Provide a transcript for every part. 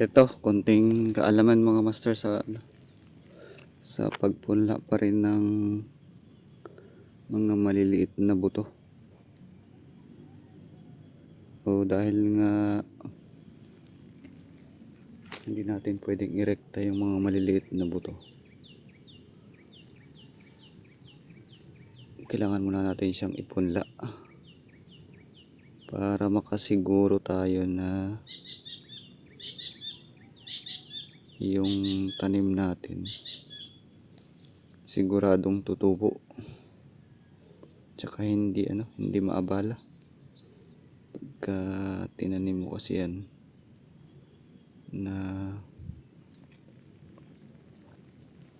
Ito, konting kaalaman mga master sa ano, sa pagpunla pa rin ng mga maliliit na buto. O dahil nga hindi natin pwedeng irekta yung mga maliliit na buto. Kailangan muna natin siyang ipunla para makasiguro tayo na yung tanim natin siguradong tutubo. Tsaka hindi ano hindi maabala. Pagka tinanim mo kasi yan na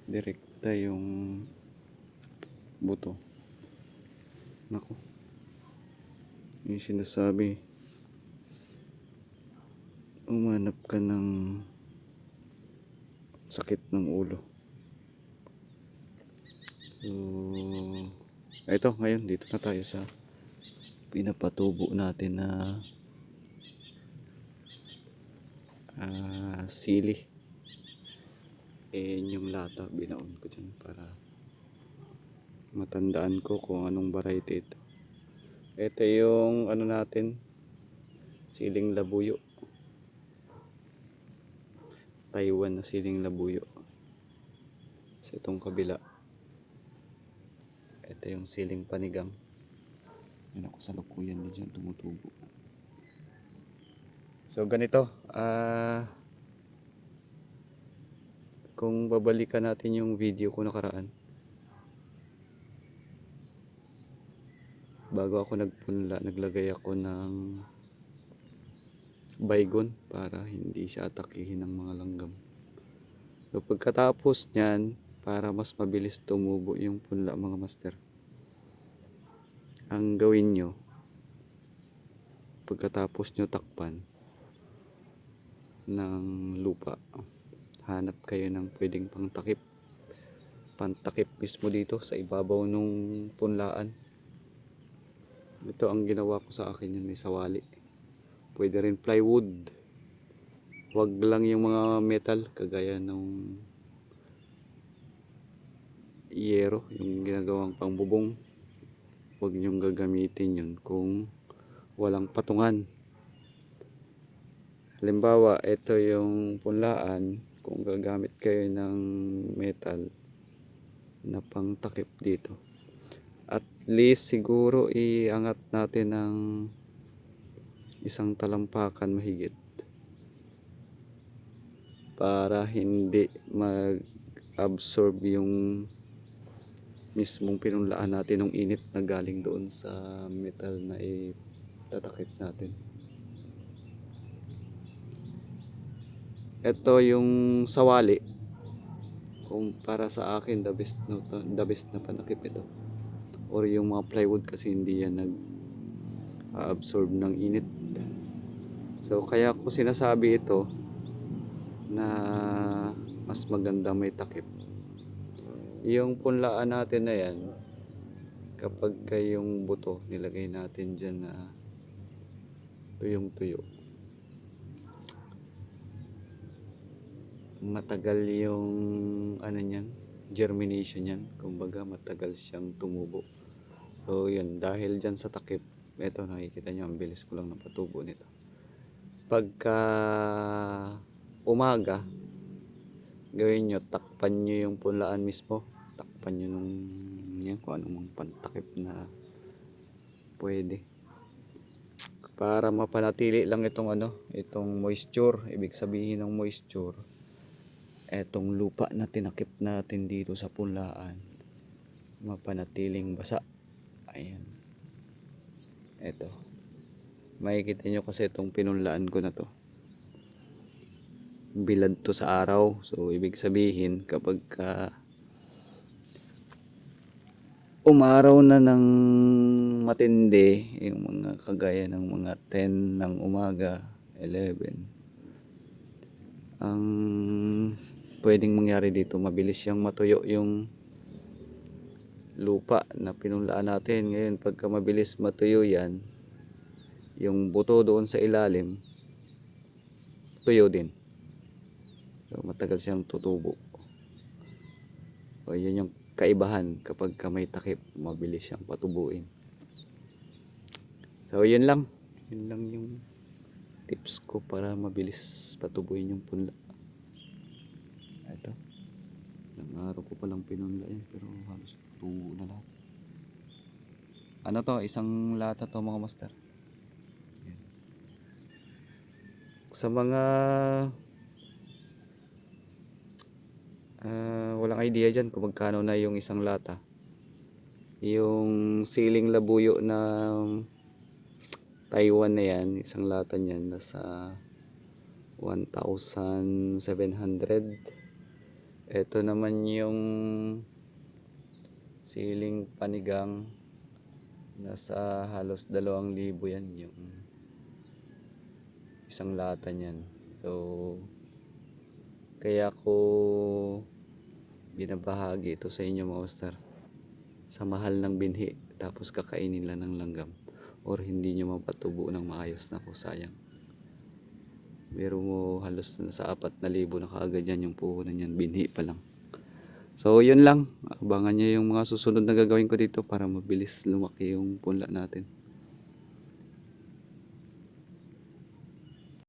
direkta yung buto. Nako yung sinasabi umanap ka ng sakit ng ulo. So, ito ngayon dito na tayo sa pinapatubo natin na ah, sili. Eh, yung lata binaon ko dyan para matandaan ko kung anong variety ito. Ito yung ano natin, siling labuyo. Taiwan na siling labuyo. Sa itong kabila. Ito yung siling panigang. Yan ako sa lukuyan din dyan tumutubo. So ganito. Ah kung babalikan natin yung video ko nakaraan. Bago ako nagpunla, naglagay ako ng baygon para hindi siya atakihin ng mga langgam. So pagkatapos niyan, para mas mabilis tumubo yung punla mga master. Ang gawin nyo, pagkatapos nyo takpan ng lupa, hanap kayo ng pwedeng pangtakip. Pantakip mismo dito sa ibabaw nung punlaan. Ito ang ginawa ko sa akin yun, may sawali. Pwede rin plywood. Wag lang yung mga metal kagaya nung yero, yung ginagawang pangbubong. Huwag niyong gagamitin yun kung walang patungan. Halimbawa, ito yung punlaan. Kung gagamit kayo ng metal na pangtakip dito. At least siguro iangat natin ng isang talampakan mahigit para hindi mag-absorb yung mismong pinunlaan natin ng init na galing doon sa metal na itatakip natin. Ito yung sawali. Kung para sa akin the best no, the best na panakip ito. Or yung mga plywood kasi hindi yan nag absorb ng init. So kaya ko sinasabi ito na mas maganda may takip. Yung punlaan natin na yan, kapag yung buto nilagay natin dyan na tuyong tuyo. Matagal yung ano niyan, germination niyan. Kumbaga matagal siyang tumubo. So yun, dahil dyan sa takip, ito nakikita nyo, ang bilis ko lang napatubo nito. Pagka umaga, gawin nyo, takpan nyo yung punlaan mismo. Takpan nyo nung yan, kung anong pantakip na pwede. Para mapanatili lang itong ano, itong moisture, ibig sabihin ng moisture, etong lupa na tinakip natin dito sa punlaan, mapanatiling basa. Ayan. Ito. Makikita nyo kasi itong pinunlaan ko na to. Bilad to sa araw. So, ibig sabihin, kapag ka umaraw na ng matindi, yung mga kagaya ng mga 10 ng umaga, 11, ang pwedeng mangyari dito, mabilis siyang matuyo yung lupa na pinunlaan natin. Ngayon, pagka mabilis matuyo yan, yung buto doon sa ilalim, tuyo din. matagal siyang tutubo. O yun yung kaibahan kapag ka may takip, mabilis siyang patubuin. So yun lang. Yun lang yung tips ko para mabilis patubuin yung punla. Ito. Ilang araw ko palang pinunla yan pero halos tubo na lahat. Ano to? Isang lata to mga master. Sa mga ah, walang idea dyan kung magkano na yung isang lata. Yung siling labuyo na Taiwan na yan, isang lata niyan nasa 1,700. Ito naman yung siling panigang nasa halos 2,000 yan yung isang lata niyan. So kaya ko binabahagi ito sa inyo mga master sa mahal ng binhi tapos kakainin lang ng langgam or hindi nyo mapatubo ng maayos. Na po sayang. Pero mo halos na sa apat na libo na kaagad yan yung puhunan yan binhi pa lang so yun lang. Abangan nyo yung mga susunod na gagawin ko dito para mabilis lumaki yung punla natin